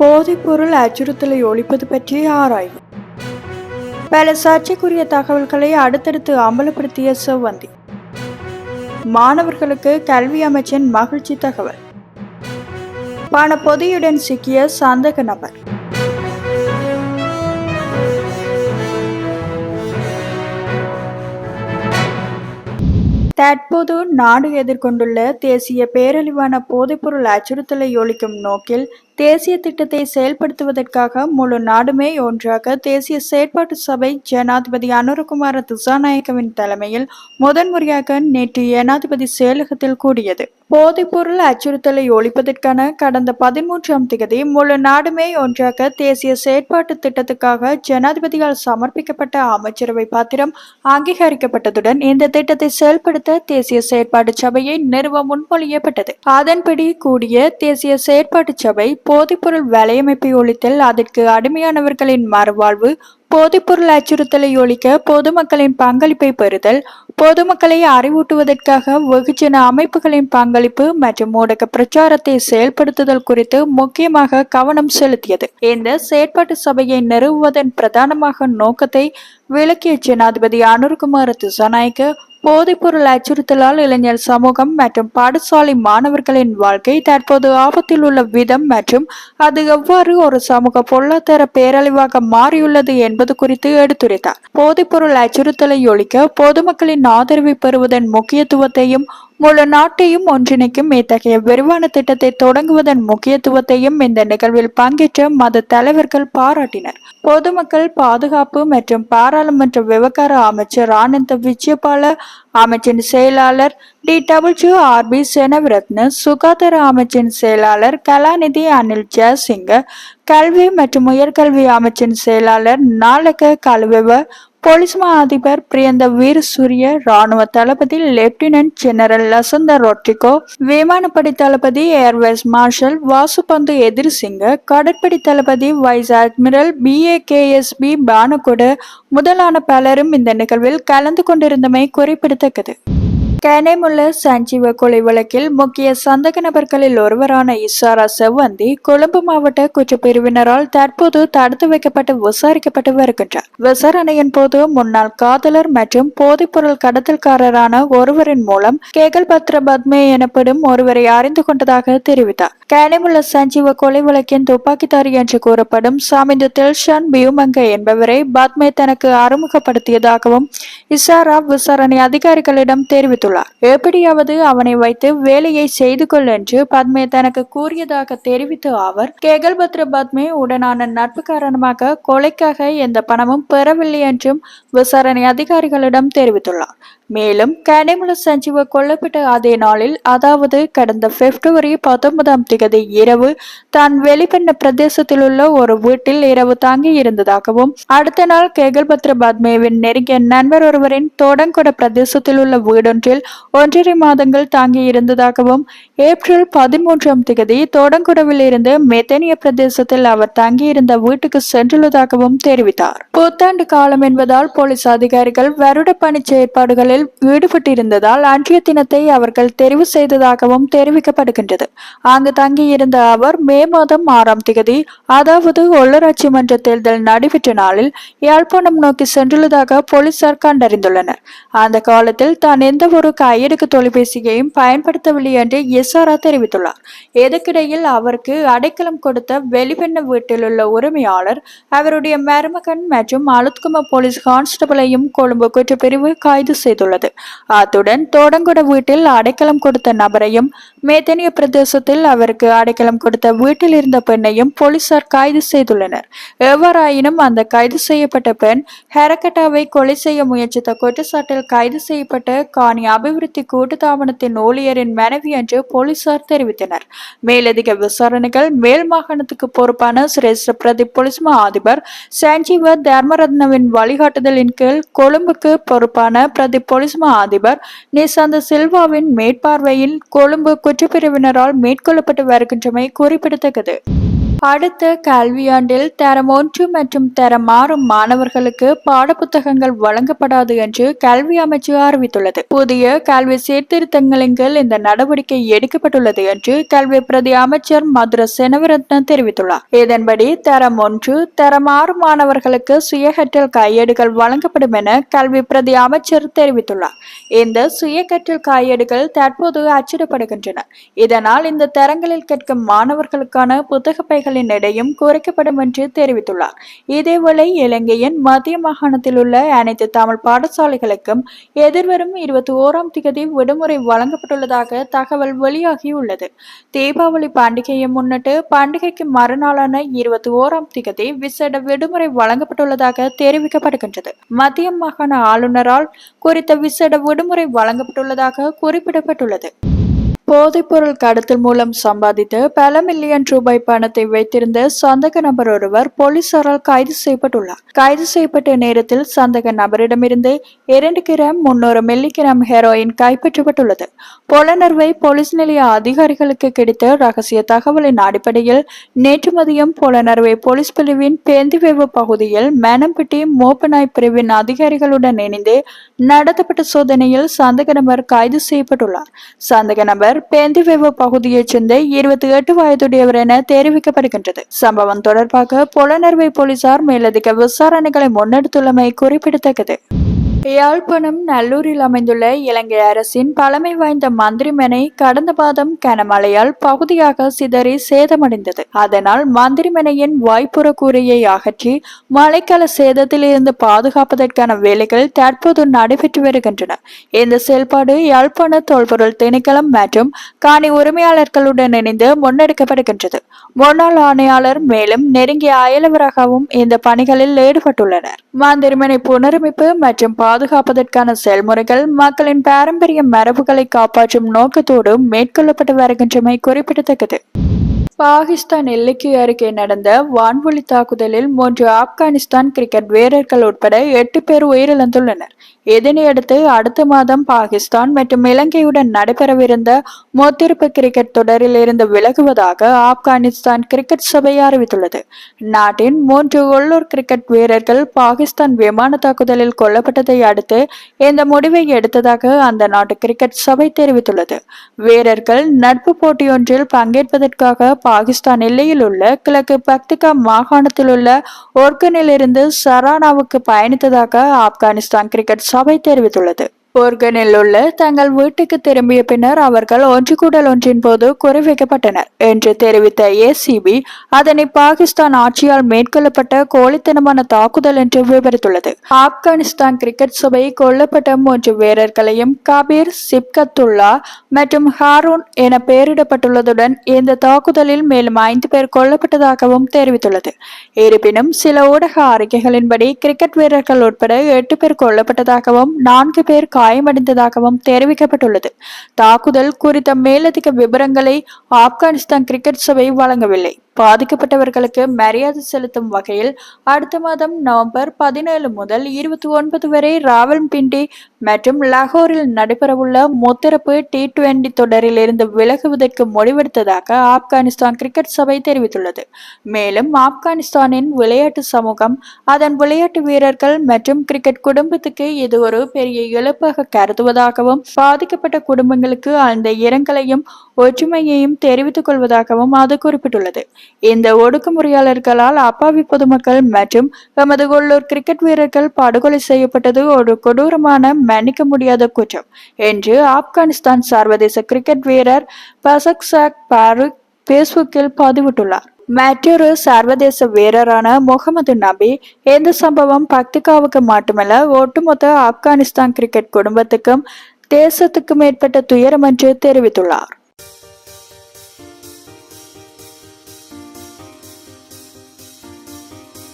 போதைப்பொருள் அச்சுறுத்தலை ஒழிப்பது பற்றிய ஆராய்வு. பல சர்ச்சைக்குரிய தகவல்களை அடுத்தடுத்து அமலப்படுத்திய செவ்வந்தி. மாணவர்களுக்கு கல்வி அமைச்சின் மகிழ்ச்சி தகவல். பண பொதியுடன் சிக்கிய சந்தக நபர். தற்போது நாடு எதிர்கொண்டுள்ள தேசிய பேரழிவான போதைப்பொருள் அச்சுறுத்தலை ஒழிக்கும் நோக்கில் தேசிய திட்டத்தை செயல்படுத்துவதற்காக முழு நாடுமே ஒன்றாக தேசிய செயற்பாட்டு சபை ஜனாதிபதி அனுரகுமார திசாநாயக்கவின் தலைமையில் முதன்முறையாக நேற்று ஜனாதிபதி செயலகத்தில் கூடியது. போதைப்பொருள் அச்சுறுத்தலை ஒழிப்பதற்கான கடந்த பதிமூன்றாம் தேதி முழு நாடுமே ஒன்றாக தேசிய செயற்பாட்டு திட்டத்துக்காக ஜனாதிபதியால் சமர்ப்பிக்கப்பட்ட அமைச்சரவை பாத்திரம் அங்கீகரிக்கப்பட்டதுடன் இந்த திட்டத்தை செயல்படுத்த தேசிய செயற்பாட்டு சபையை நிறுவ முன்மொழியப்பட்டது. அதன்படி கூடிய தேசிய செயற்பாட்டு சபை போதைப்பொருள் வலையமைப்பை ஒழித்தல் அதற்கு அடிமையானவர்களின் மறுவாழ்வு போதைப்பொருள் அச்சுறுத்தலை ஒழிக்க பொதுமக்களின் பங்களிப்பை பெறுதல் பொதுமக்களை அறிவூட்டுவதற்காக வெகுஜன அமைப்புகளின் பங்களிப்பு மற்றும் ஊடக பிரச்சாரத்தை செயல்படுத்துதல் குறித்து முக்கியமாக கவனம் செலுத்தியது. இந்த செயற்பாட்டு சபையை நிறுவுவதன் பிரதானமாக நோக்கத்தை விளக்கிய ஜனாதிபதி அனுர்குமார திசாநாயக்க போதைப்பொருள் அச்சுறுத்தலால் இளைஞர் சமூகம் மற்றும் பாடசாலை மாணவர்களின் வாழ்க்கை தற்போது ஆபத்தில் உள்ள விதம் மற்றும் அது எவ்வாறு ஒரு சமூக பொருளாதார பேரழிவாக மாறியுள்ளது என்பது குறித்து எடுத்துரைத்தார். போதைப்பொருள் அச்சுறுத்தலை ஒழிக்க பொதுமக்களின் ஆதரவை பெறுவதன் முக்கியத்துவத்தையும் முழு நாட்டையும் ஒன்றிணைக்கும் இத்தகைய விரிவான திட்டத்தை தொடங்குவதன் முக்கியத்துவத்தையும் இந்த நிகழ்வில் பங்கேற்ற மத தலைவர்கள் பாராட்டினர். பொதுமக்கள் பாதுகாப்பு மற்றும் பாராளுமன்ற விவகார அமைச்சர் ஆனந்த விஜயபால அமைச்சின் செயலாளர் டி டபிள்யூ ஆர்பி செனவரத்ன சுகாதார அமைச்சின் செயலாளர் கலாநிதி அனில் ஜெயசிங்க கல்வி மற்றும் உயர்கல்வி அமைச்சின் செயலாளர் நாளக கல்வெவ போலீஸ் மா அதிபர் பிரியந்த வீரசூரிய ராணுவ தளபதி லெப்டினன்ட் ஜெனரல் லசந்த ரொட்ரிகோ விமானப்படை தளபதி air vice marshal Vasu Bandu Edirisinghe கடற்படை தளபதி vice admiral P A K S P Banagoda முதலான பலரும் இந்த நிகழ்வில் கலந்து கொண்டிருந்தமை குறிப்பிடத்தக்கது. கேனேமுள்ள சஞ்சீவ கொலை வழக்கில் முக்கிய சந்தக நபர்களில் ஒருவரான இசாரா செவ்வந்தி கொழும்பு மாவட்ட குற்றப்பிரிவினரால் தற்போது தடுத்து வைக்கப்பட்டு விசாரிக்கப்பட்டு வருகின்றார். விசாரணையின் போது முன்னாள் காதலர் மற்றும் போதைப்பொருள் கடத்தல்காரரான ஒருவரின் மூலம் கேகல் பத்ர பத்மே எனப்படும் ஒருவரை அறிந்து கொண்டதாக தெரிவித்தார். கனேமுள்ள சஞ்சீவ கொலை வழக்கின் துப்பாக்கிதாரி என்று கூறப்படும் சாமிந்து தில்ஷான் பியூமங்க என்பவரை பத்மே தனக்கு அறிமுகப்படுத்தியதாகவும் இசாரா விசாரணை அதிகாரிகளிடம் தெரிவித்துள்ளார் எப்படியாவது அவனை வைத்து வேலையை செய்து கொள் என்று பத்மே தனக்கு கூறியதாக தெரிவித்த அவர் கேகல்பத்ர பத்மே உடனான நட்பு காரணமாக கொலைக்காக எந்த பணமும் பெறவில்லை என்றும் விசாரணை அதிகாரிகளிடம் தெரிவித்துள்ளார். மேலும் கனிமுல சஞ்சீவ கொல்லப்பட்ட அதே நாளில் அதாவது கடந்த பிப்ரவரி பத்தொன்பதாம் திகதி இரவு தான் வெளிப்பண்ண பிரதேசத்தில் உள்ள ஒரு வீட்டில் இரவு தாங்கி இருந்ததாகவும் அடுத்த நாள் கேகல்பத்ர பத்மேவின் நெருங்கிய நண்பர் ஒருவரின் தோடங்கொட பிரதேசத்தில் உள்ள வீடொன்றில் ஒன்றரை மாதங்கள் தாங்கி இருந்ததாகவும் ஏப்ரல் பதிமூன்றாம் திகதி தோடங்குடவில் இருந்து மெத்தனிய பிரதேசத்தில் அவர் தங்கியிருந்த வீட்டுக்கு சென்றுள்ளதாகவும் தெரிவித்தார். புத்தாண்டு காலம் என்பதால் போலீஸ் அதிகாரிகள் வருட பணி செயற்பாடுகளில் ஈடுபட்டிருந்ததால் அன்றைய தினத்தை அவர்கள் தெரிவு செய்ததாகவும் தெரிவிக்கப்படுகின்றது. அங்கு தங்கியிருந்த அவர் மே மாதம் ஆறாம் திகதி அதாவது உள்ளூராட்சி மன்ற தேர்தல் நடைபெற்ற நாளில் யாழ்ப்பாணம் நோக்கி சென்றுள்ளதாக போலீசார் கண்டறிந்துள்ளனர். அந்த காலத்தில் தான் எந்த ஒரு கையெடுக்கு தொலைபேசியையும் பயன்படுத்தவில்லை என்று எஸ்ஆரா தெரிவித்துள்ளார். இதற்கிடையில் அவருக்கு அடைக்கலம் கொடுத்த வெளிப்பெண்ண வீட்டில் உள்ள உரிமையாளர் அவருடைய மருமகன் மற்றும் அலுத்கும போலீஸ் கான்ஸ்டபிளையும் கொழும்பு குற்றப்பிரிவு கைது தெரிவித்துள்ளது அத்துடன் தோடங்குட வீட்டில் அடைக்கலம் கொடுத்த நபரையும் மேத்தனிய பிரதேசத்தில் அவருக்கு அடைக்கலம் கொடுத்த வீட்டில் இருந்த பெண்ணையும் போலீசார் கைது செய்துள்ளனர். எவ்வாறாயினும் அந்த கைது செய்யப்பட்ட பெண் ஹெரகட்டாவை கொலை செய்ய முயற்சித்த குற்றச்சாட்டில் கைது செய்யப்பட்ட காணி அபிவிருத்தி கூட்டுத்தாபனத்தின் ஊழியரின் மனைவி என்று போலீசார் தெரிவித்தனர். மேலதிக விசாரணைகள் மேல் மாகாணத்துக்கு பொறுப்பான சிரேஷ்ட பிரதி போலீஸ் மா அதிபர் சஞ்சீவ தர்மரத்னவின் வழிகாட்டுதலின் கீழ் கொழும்புக்கு பொறுப்பான பிரதி போலீஸ் மா அதிபர் நிசாந்த சில்வாவின் மேற்பார்வையில் கொழும்பு குற்றப்பிரிவினரால் மேற்கொள்ளப்பட்டு வருகின்றமை குறிப்பிடத்தக்கது. அடுத்த கல்வியாண்டில் தரம் ஒன்று மற்றும் தரம் ஆறு மாணவர்களுக்கு பாடப்புத்தகங்கள் வழங்கப்படாது என்று கல்வி அமைச்சு அறிவித்துள்ளது. புதிய கல்வி சீர்திருத்தங்களின் கீழ் இந்த நடவடிக்கை எடுக்கப்பட்டுள்ளது என்று கல்வி பிரதி அமைச்சர் மதுர செனவரத்னம் தெரிவித்துள்ளார். இதன்படி தரம் ஒன்று தரம் ஆறு மாணவர்களுக்கு சுயகற்றல் கையேடுகள் வழங்கப்படும் என கல்வி பிரதி அமைச்சர் தெரிவித்துள்ளார். இந்த சுயகற்றல் கையேடுகள் தற்போது அச்சிடப்படுகின்றன. இதனால் இந்த தரங்களில் கேட்கும் மாணவர்களுக்கான புத்தக பைகளின் இடையும் குறைக்கப்படும் என்று தெரிவித்துள்ளார். இதேவேளை இலங்கையின் மத்திய மாகாணத்தில் உள்ள அனைத்து தமிழ் பாடசாலைகளுக்கும் எதிர்வரும் இருபத்தி ஓராம் திகதி விடுமுறை வழங்கப்பட்டுள்ளதாக தகவல் வெளியாகியுள்ளது. தீபாவளி பண்டிகையை முன்னிட்டு பண்டிகைக்கு மறுநாளான இருபத்தி ஓராம் திகதி விசேட விடுமுறை வழங்கப்பட்டுள்ளதாக தெரிவிக்கப்படுகின்றது. மத்திய மாகாண ஆளுநரால் குறித்த விசேட விடுமுறை வழங்கப்பட்டுள்ளதாக குறிப்பிடப்பட்டுள்ளது. போதைப்பொருள் கடத்தல் மூலம் சம்பாதித்து பல மில்லியன் ரூபாய் பணத்தை வைத்திருந்த சந்தக நபர் ஒருவர் போலீசாரால் கைது செய்யப்பட்டுள்ளார். கைது செய்யப்பட்ட நேரத்தில் சந்தக நபரிடமிருந்து இரண்டு கிராம் முன்னூறு மில்லி கிராம் ஹெரோயின் கைப்பற்றப்பட்டுள்ளது. புலனர்வை போலீஸ் நிலைய அதிகாரிகளுக்கு கிடைத்த ரகசிய தகவலின் அடிப்படையில் நேற்று மதியம் புலனர்வை போலீஸ் பிரிவின் பேந்திவேவு பகுதியில் மேனம்பட்டி மோப்பநாய் பிரிவின் அதிகாரிகளுடன் இணைந்து நடத்தப்பட்ட சோதனையில் சந்தக நபர் கைது செய்யப்பட்டுள்ளார். சந்தக நபர் பேந்திவேவு பகுதியைச் சேர்ந்த இருபத்தி எட்டு வயதுடையவர் என தெரிவிக்கப்படுகின்றது. சம்பவம் தொடர்பாக புலனர்வை போலீசார் மேலதிக விசாரணைகளை முன்னெடுத்துள்ளமை குறிப்பிடத்தக்கது. யாழ்ப்பாணம் நல்லூரில் அமைந்துள்ள இலங்கை அரசின் பழமை வாய்ந்த மந்திரிமனை கடந்த மாதம் கனமழையால் பகுதியாக சிதறி சேதமடைந்தது. அதனால் மந்திரிமனையின் வாய்ப்புற கூரையை அகற்றி மழைக்கால சேதத்தில் இருந்து பாதுகாப்பதற்கான வேலைகள் தற்போது நடைபெற்று வருகின்றன. இந்த செயல்பாடு யாழ்ப்பாண தொல்பொருள் திணைக்களம் மற்றும் காணி உரிமையாளர்களுடன் இணைந்து முன்னெடுக்கப்படுகின்றது. முன்னாள் ஆணையாளர் மேலும் நெருங்கிய அயலவராகவும் இந்த பணிகளில் ஈடுபட்டுள்ளனர். மந்திரிமனை புனரமைப்பு மற்றும் பாதுகாப்பதற்கான செயல்முறைகள் மக்களின் பாரம்பரிய மரபுகளை காப்பாற்றும் நோக்கத்தோடு மேற்கொள்ளப்பட்டு வருகின்றமை குறிப்பிடத்தக்கது. பாகிஸ்தான் எல்லைக்கு அருகே நடந்த வான்வழி தாக்குதலில் மூன்று ஆப்கானிஸ்தான் கிரிக்கெட் வீரர்கள் உட்பட எட்டு பேர் உயிரிழந்துள்ளனர். இதனையடுத்து அடுத்த மாதம் பாகிஸ்தான் மற்றும் இலங்கையுடன் நடைபெறவிருந்த முத்திருப்பு கிரிக்கெட் தொடரில் இருந்து விலகுவதாக ஆப்கானிஸ்தான் கிரிக்கெட் சபை அறிவித்துள்ளது. நாட்டின் மூன்று உள்ளூர் கிரிக்கெட் வீரர்கள் பாகிஸ்தான் விமான தாக்குதலில் கொல்லப்பட்டதை அடுத்து இந்த முடிவை எடுத்ததாக அந்த நாட்டு கிரிக்கெட் சபை தெரிவித்துள்ளது. வீரர்கள் நட்பு போட்டியொன்றில் பங்கேற்பதற்காக பாகிஸ்தான் எல்லையில் உள்ள கிழக்கு பக்திகா மாகாணத்தில் உள்ள ஒர்கனிலிருந்து சரானாவுக்கு பயணித்ததாக ஆப்கானிஸ்தான் கிரிக்கெட் சபை தெரிவித்துள்ளது. போர்கனில் உள்ள தங்கள் வீட்டுக்கு திரும்பிய பின்னர் அவர்கள் ஒன்று கூடல் ஒன்றின் போது குறிவைக்கப்பட்டனர் என்று தெரிவித்த ஏசிபி அதனை பாகிஸ்தான் ஆட்சியால் மேற்கொள்ளப்பட்ட கோழித்தனமான தாக்குதல் என்று விவரித்துள்ளது. ஆப்கானிஸ்தான் கிரிக்கெட் சபை கொல்லப்பட்ட மூன்று வீரர்களையும் கபீர் சிப்கத்துல்லா மற்றும் ஹாரூன் என பெயரிடப்பட்டுள்ளதுடன் இந்த தாக்குதலில் மேலும் ஐந்து பேர் கொல்லப்பட்டதாகவும் தெரிவித்துள்ளது. இருப்பினும் சில ஊடக அறிக்கைகளின்படி கிரிக்கெட் வீரர்கள் உட்பட எட்டு பேர் கொல்லப்பட்டதாகவும் நான்கு பேர் காயமடைந்ததாகவும் தெரிவிக்கப்பட்டுள்ளது. தாக்குதல் குறித்த மேலதிக விவரங்களை ஆப்கானிஸ்தான் கிரிக்கெட் சபை வழங்கவில்லை. பாதிக்கப்பட்டவர்களுக்கு மரியாதை செலுத்தும் வகையில் அடுத்த மாதம் நவம்பர் பதினேழு முதல் இருபத்தி ஒன்பது வரை ராவல்பிண்டி மற்றும் லாகூரில் நடைபெறவுள்ள முத்தரப்பு டி டுவெண்டி தொடரில் இருந்து விலகுவதற்கு முடிவெடுத்ததாக ஆப்கானிஸ்தான் கிரிக்கெட் சபை தெரிவித்துள்ளது. மேலும் ஆப்கானிஸ்தானின் விளையாட்டு சமூகம் அதன் விளையாட்டு வீரர்கள் மற்றும் கிரிக்கெட் குடும்பத்துக்கு இது ஒரு பெரிய இழப்பாக கருதுவதாகவும் பாதிக்கப்பட்ட குடும்பங்களுக்கு அந்த இரங்கலையும் ஒற்றுமையையும் தெரிவித்துக் கொள்வதாகவும் அது குறிப்பிட்டுள்ளது. இந்த ஒடுக்குமுறையாளர்களால் அப்பாவி பொதுமக்கள் மற்றும் எமது உள்ளூர் கிரிக்கெட் வீரர்கள் படுகொலை செய்யப்பட்டது ஒரு கொடூரமான மன்னிக்க முடியாத குற்றம் என்று ஆப்கானிஸ்தான் சர்வதேச கிரிக்கெட் வீரர் பசக் சாக் பாருக் பேஸ்புக்கில் பதிவிட்டுள்ளார். மற்றொரு சர்வதேச வீரரான முகமது நபி இந்த சம்பவம் பக்திகாவுக்கு மட்டுமல்ல ஒட்டுமொத்த ஆப்கானிஸ்தான் கிரிக்கெட் குடும்பத்துக்கும் தேசத்துக்கும் ஏற்பட்ட துயரம் என்று தெரிவித்துள்ளார்.